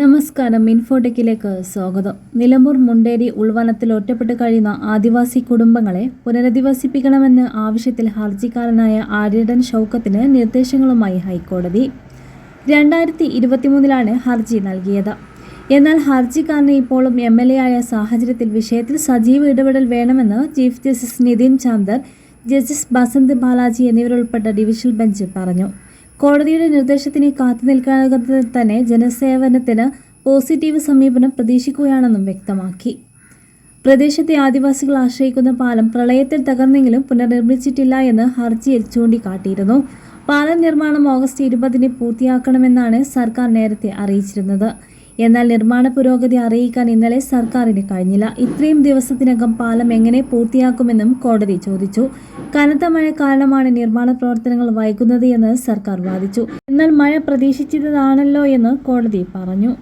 നമസ്കാരം ഇൻഫോടെക്കിലേക്ക് സ്വാഗതം. നിലമ്പൂർ മുണ്ടേരി ഉൾവനത്തിൽ ഒറ്റപ്പെട്ട് കഴിയുന്ന ആദിവാസി കുടുംബങ്ങളെ പുനരധിവസിപ്പിക്കണമെന്ന് ആവശ്യത്തിൽ ഹർജിക്കാരനായ ആര്യടൻ ഷൗക്കത്തിന് നിർദ്ദേശങ്ങളുമായി ഹൈക്കോടതി. രണ്ടായിരത്തി ഇരുപത്തിമൂന്നിലാണ് ഹർജി നൽകിയത്. എന്നാൽ ഹർജിക്കാരന് ഇപ്പോഴും എം എൽ എ ആയ സാഹചര്യത്തിൽ വിഷയത്തിൽ സജീവ ഇടപെടൽ വേണമെന്ന് chief justice Nitin Jamdar justice Basant Balaji എന്നിവരുൾപ്പെട്ട divisional bench പറഞ്ഞു. കോടതിയുടെ നിർദ്ദേശത്തിന് കാത്തു നിൽക്കാതെ തന്നെ ജനസേവനത്തിന് പോസിറ്റീവ് സമീപനം പ്രതീക്ഷിക്കുകയാണെന്നും വ്യക്തമാക്കി. പ്രദേശത്തെ ആദിവാസികൾ ആശ്രയിക്കുന്ന പാലം പ്രളയത്തിൽ തകർന്നെങ്കിലും പുനർനിർമ്മിച്ചിട്ടില്ല എന്ന് ഹർജിയിൽ ചൂണ്ടിക്കാട്ടിയിരുന്നു. പാലം നിർമ്മാണം ഓഗസ്റ്റ് ഇരുപതിന് പൂർത്തിയാക്കണമെന്നാണ് സർക്കാർ നേരത്തെ അറിയിച്ചിരുന്നത്. എന്നാൽ നിർമ്മാണ പുരോഗതി അറിയിക്കാൻ ഇന്നലെ സർക്കാരിന് കഴിഞ്ഞില്ല. ഇത്രയും ദിവസത്തിനകം പാലം എങ്ങനെ പൂർത്തിയാക്കുമെന്നും കോടതി ചോദിച്ചു. കനത്ത മഴ കാരണമാണ് നിർമ്മാണ പ്രവർത്തനങ്ങൾ വൈകുന്നത് എന്ന് സർക്കാർ വാദിച്ചു. എന്നാൽ മഴ പ്രതീക്ഷിച്ചതാണല്ലോ എന്ന് കോടതി പറഞ്ഞു.